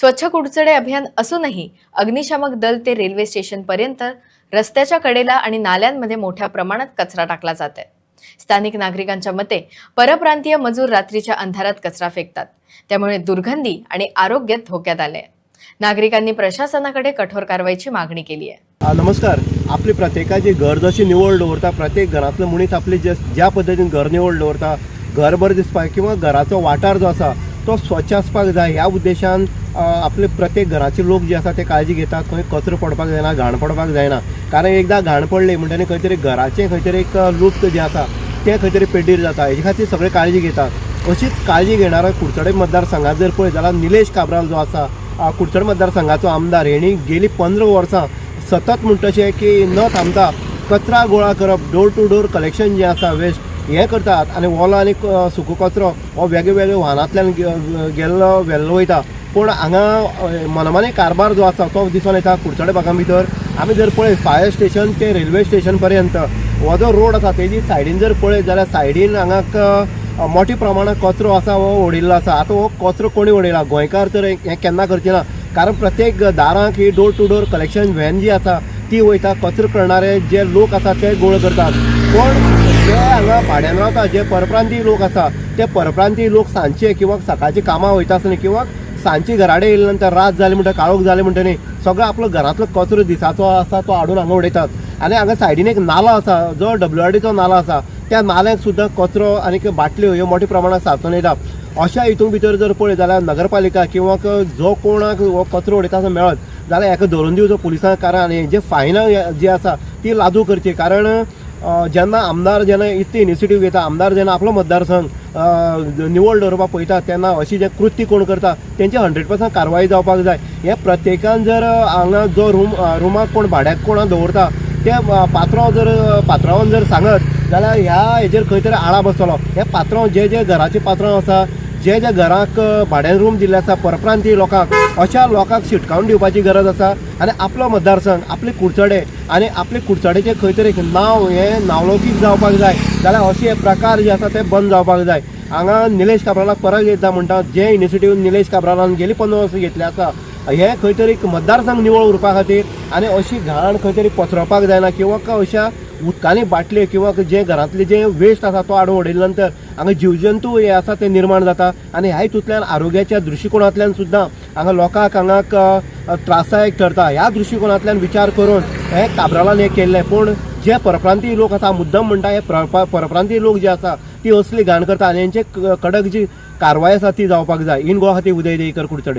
स्वच्छ कुडचडे अभियान असूनही अग्निशामक दल ते रेल्वे स्टेशनपर्यंत रस्त्याच्या कडेला आणि नाल्यांमध्ये मोठ्या प्रमाणात कचरा टाकला जात आहे. स्थानिक नागरिकांच्या मते परप्रांतीय मजूर रात्रीच्या अंधारात कचरा फेकतात. त्यामुळे दुर्गंधी आणि आरोग्य धोक्यात आले नागरिकांनी प्रशासनाकडे कठोर कारवाईची मागणी केली आहे. नमस्कार. आपली प्रत्येकाची घर जशी निवड दवरता प्रत्येक घरांतलो मनीस आपली ज्या पद्दतीन घर निवड दवरता घर बरें दिसपाक किंवा घराचो वाठार जो आसा तो स्वच्छ आसपाक जाय ह्या उद्देशान आपले प्रत्येक घराचे लोक जे आसा ते काळजी घेतात खंय कचरो पडपाक जायना घाण पडपाक जायना. कारण एकदां घाण पडले म्हणटनी खंय तरी घराचें खंय तरी एक लुप्त जें आसा तें खंय तरी पेड्डीर जाता. हेजे खातीर सगळे काळजी घेतात. अशीच काळजी घेणारो कुडचडे मतदारसंघात जर पळयत जाल्यार निलेश काब्राल जो आसा कुडचड कुडचडे मतदारसंघाचो आमदार हेणी गेलीं पंदरा वर्सां सतत म्हणटशें की न थांबता कचरा गोळा करप डोर टू डोर कलेक्शन जें आसा वेस्ट हें करतात. आनी ओलो आनी सुको कचरो हो वेगळे वेगळे वाहनांतल्यान गेल्लो व्हेल्लो वयता. पूण हांगा मनमानी कारबार जो आसा तो दिसून येता कुडचडे भागां भितर. आमी जर पळयत फायर स्टेशन ते रेल्वे स्टेशन पर्यंत हो जो रोड आसा तेजी सायडीन जर पळयत जाल्यार सायडीन हांगा मोठ्या प्रमाणात कचरो आसा हो उडयल्लो आसा. आतां हो कचरो कोणी उडयला गोंयकार तर हें केन्ना करचे ना. कारण प्रत्येक दारांक ही door to door collection van जी आसा ती वयता कचरो करणारे जे लोक आसा ते गोळ करतात. पण जे हांगा भाड्यान रावता जे परप्रांतीय लोक आसा ते परप्रांतीय लोक सांजचे किंवा सकाळची कामां वयता आसतना किंवा सांजची घराडे येयले नंतर रात जाली म्हणटा काळोख जाले म्हणटनी सगळो आपलो घरांतलो कचरो दिसाचो आसा तो हाडून हांगा उडयतात आनी हांगा सायडीन एक नालो आसा जो डब्ल्यू आर डीचो नालो आसा त्या नाल्याक सुद्दां कचरो आनी बाटल्यो ह्यो मोठ्या प्रमाणात साचून येता अशा हितून भितर जर पळयत जाल्यार नगरपालिका किंवा जो कोणाक हो कचरो उडयता असो मेळत जाल्यार हेका धरून दिवचो पुलिसांक कारण आनी जे फायनां जी आसा ती लादू करची कारण ज्यांना जेन्ना आमदार जेन्ना इतले इनिशिएटीव घेता आमदार जेन्ना आपलो मतदारसंघ निवळ निवड दवरपाक पळयता तेन्ना अशी जे कृती कोण करता तेंचे हंड्रेड पर्संट कारवाई जावपाक जाय हे प्रत्येकान जर हांगा जो रूम रुमाक कोण भाड्याक कोण दवरता त्या पात्रांव जर पात्रांवान जर सांगत जाल्यार ह्या हेजेर खंय तरी आळा बसतलो हे पात्रांव जे जे घराचे पात्रांव आसा जे जे घरांक भाड्यान रूम दिल्ले आसा परप्रांतीय लोकांक अशा लोकांक शिटकावन दिवपाची गरज आसा. आनी आपलो मतदारसंघ आपले कुडचडे आनी आपले कुडचडेचे खंय तरी एक नांव हें नावलौकीक जावपाक जाय. जाल्यार अशे प्रकार जे आसा ते बंद जावपाक जाय. हांगा निलेश काब्रालाक परत येता म्हणटा जे इनिशिएटीव निलेश काब्रालान गेली पंदरा वर्सां घेतले आसा हे खंय तरी एक मतदारसंघ निवळ उरपा खातीर आनी अशी घाण खंय तरी पसरोवपाक जायना किंवा क- अशा उदकांनी बाटल्यो किंवा जे घरांतले जे वेस्ट आसा तो हाडून उडयले नंतर हांगा जीवजंतू हे आसा ते निर्माण जाता. आनी ह्या हितूंतल्यान आरोग्याच्या दृश्टिकोनांतल्यान सुद्दां हांगा लोकांक हांगा त्रासायक त्रासदायक ठरता. ह्या दृश्टिकोनांतल्यान विचार करून हे काब्रालान हे केल्ले. पूण जे परप्रांतीय लोक आसा मुद्दम म्हणटा हे परप्रांतीय लोक जे आसा ती असली घाण करता. आनी हेंचे कडक जी कारवाय आसा ती जावपाक जाय. इन गोवा खातीर उदय देकर कुडचडे.